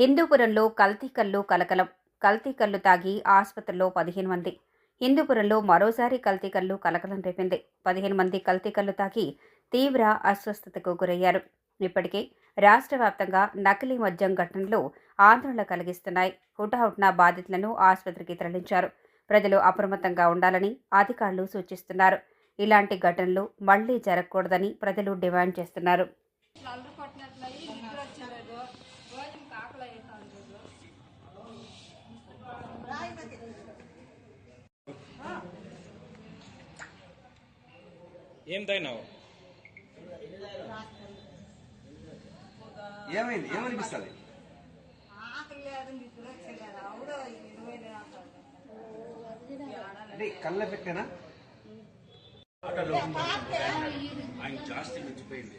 హిందూపురంలో కల్తీ కల్లు కలకలం. కల్తీ కల్లు తాగి ఆసుపత్రిలో పదిహేను మంది. హిందూపురంలో మరోసారి కల్తీ కల్లు కలకలం రేపింది. పదిహేను మంది కల్తీ కల్లు తాగి తీవ్ర అస్వస్థతకు గురయ్యారు. ఇప్పటికే రాష్ట్ర వ్యాప్తంగా నకిలీ మద్యం ఘటనలు ఆందోళన కలిగిస్తున్నాయి. హుటాహుట్న బాధితులను ఆసుపత్రికి తరలించారు. ప్రజలు అప్రమత్తంగా ఉండాలని అధికారులు సూచిస్తున్నారు. ఇలాంటి ఘటనలు మళ్ళీ జరగకూడదని ప్రజలు డిమాండ్ చేస్తున్నారు. అల్లరి కొట్టినట్లయి నిద్ర వచ్చలేదు భోజనం కాకలు అవుతుంది ఏం తాగినావు? ఏమైంది? ఏమనిపిస్తుంది? ఆకలి లేదు నిద్ర వచ్చలేదు. ఇరవై అంటే కళ్ళ పెట్టేనా? ఆయన జాస్తి మించిపోయింది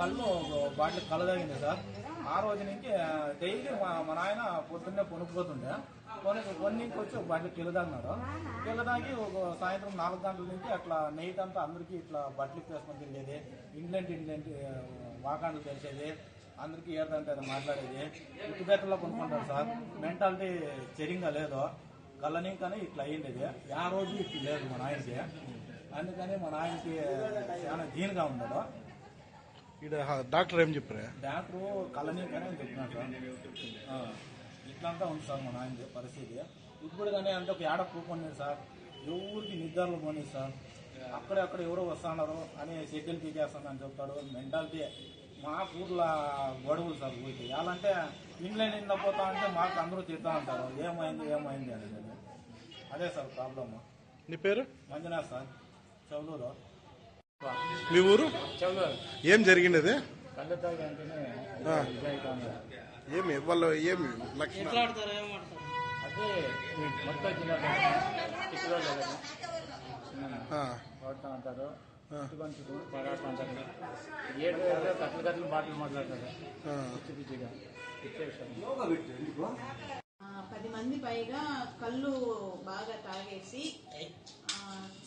కళ్ళు బాటిల్ కళ్ళు తాగింది సార్. ఆ రోజు నుంచి డైలీ మా మా నాయన పొద్దున్నే కొనుక్కుపోతుండే. కొని కొన్నింటికి వచ్చి ఒక బట్టలు కిలో తాగినాడు. కిలో తాగి ఒక సాయంత్రం నాలుగు గంటల నుంచి అట్లా నైట్ అంతా అందరికీ ఇట్లా బట్టలు వేసుకొని తిరిగేది. ఇంగ్లాండ్ ఇంగ్లాండ్ వాకాండలు తెలిసేది అందరికీ ఏదంటే అది మాట్లాడేది. ఉట్టుగట్టలో కొనుక్కుంటారు సార్. మెంటాలిటీ చెరింగా లేదు. కళ్ళని కానీ ఇట్లా అయ్యిండేది. ఆ రోజు ఇట్లా లేదు మా నాయనకి. అందుకని మా నాయనకి చాలా దీనిగా ఉన్నాడు. ఈడ డాక్టర్ ఏం చెప్పారా? డాక్టరు కళ్ళనీకనే అని చెప్తున్నాడు సార్? ఇట్లంతా ఉంది సార్ మా నాయన పరిస్థితి. ఇప్పుడు కానీ అంటే ఒక ఏడ కూకొని సార్? ఎవరికి నిద్రలు పోనీ సార్? అక్కడే అక్కడ ఎవరో వస్తున్నారు అని సెటిల్ పీకేస్తాను అని చెప్తాడు మెంటాలిటీ మా ఊర్లో గొడవలు సార్ ఊరికి. ఎలాంటే ఇంగ్లాండ్ నింద పోతా అంటే మాకు అందరూ తిడతా ఉంటారు. ఏమైంది ఏమైంది అనేది. అదే సార్ ప్రాబ్లమ్ నీ పేరు? మంజునాథ్ సార్. చౌలూరు మీ ఊరు? ఏం జరిగింది. ఇదైతుంది. ఏమి వాళ్ళు ఏమి లక్షణాలు? అదే అంటారు. ఏడు కట్టలు కట్టలు మాటలు మాట్లాడతారు. పది మంది పైగా కళ్ళు బాగా తాగేసి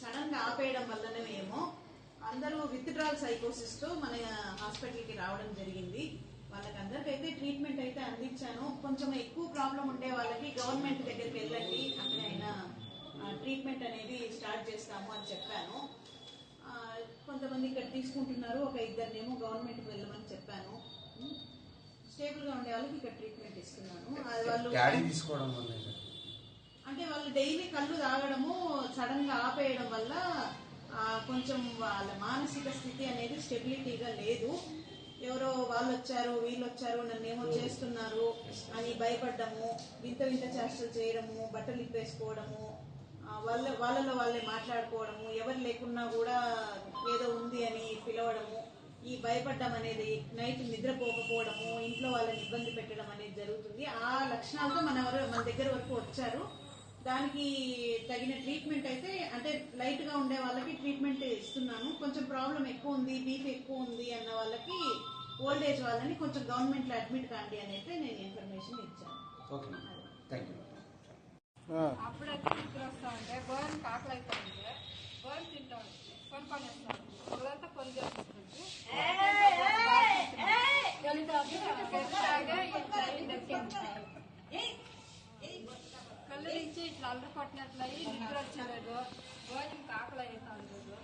సడన్గా ఆపేయడం వల్లనే ఏమో అందరూ విత్డ్రాల్ సైకోసిస్తో మన హాస్పిటల్కి రావడం జరిగింది. వాళ్ళకందరికైతే ట్రీట్మెంట్ అయితే అందించాను. కొంచెం ఎక్కువ ప్రాబ్లం ఉండే వాళ్ళకి గవర్నమెంట్ దగ్గరికి వెళ్ళండి. అక్కడ అయినా ట్రీట్మెంట్ అనేది స్టార్ట్ చేస్తాము అని చెప్పాను. కొంతమంది ఇక్కడ తీసుకుంటున్నారు. ఒక ఇద్దరినేమో గవర్నమెంట్కి వెళ్ళమని చెప్పాను. స్టేబుల్గా ఉండే వాళ్ళకి ఇక్కడ ట్రీట్మెంట్ ఇస్తున్నాను. వాళ్ళు తీసుకోవడం వల్ల అంటే వాళ్ళు డైలీ కళ్ళు తాగడము సడన్గా ఆపేయడం వల్ల కొంచెం వాళ్ళ మానసిక స్థితి అనేది స్టెబిలిటీగా లేదు. ఎవరో వాళ్ళు వచ్చారు వీళ్ళు వచ్చారు నన్ను ఏమో చేస్తున్నారు అని భయపడ్డము వింత వింత చేష్టలు చేయడము బట్టలు ఇప్పేసుకోవడము వాళ్ళ వాళ్ళలో వాళ్ళే మాట్లాడుకోవడము ఎవరు లేకున్నా కూడా ఏదో ఉంది అని పిలవడము ఈ భయపడ్డం అనేది నైట్ నిద్రపోకపోవడము ఇంట్లో వాళ్ళని ఇబ్బంది పెట్టడం అనేది జరుగుతుంది. ఆ లక్షణాలతో మన మన దగ్గర వరకు వచ్చారు. దానికి తగిన ట్రీట్మెంట్ అయితే అంటే లైట్గా ఉండే వాళ్ళకి ట్రీట్మెంట్ ఇస్తున్నాను. కొంచెం ప్రాబ్లం ఎక్కువ ఉంది బీపీ ఎక్కువ ఉంది అన్న వాళ్ళకి ఓల్డ్ ఏజ్ వాళ్ళని కొంచెం గవర్నమెంట్లో అడ్మిట్ కాండి అని అయితే నేను ఇన్ఫర్మేషన్ ఇచ్చాను. ఆ, అప్పుడైతే నిద్ర వస్తా ఉంటే భోజనం కాకలు అవుతా ఉంటే తింటా. కొనుక్కొని వస్తాను ఇదంతా కొని చేస్తుంది కళ్ళు నుంచి ఇట్లా అల్లరి పట్టినట్లయి నిద్ర వచ్చలేదు భోజనం కాకలు అవుతా ఉంటుంది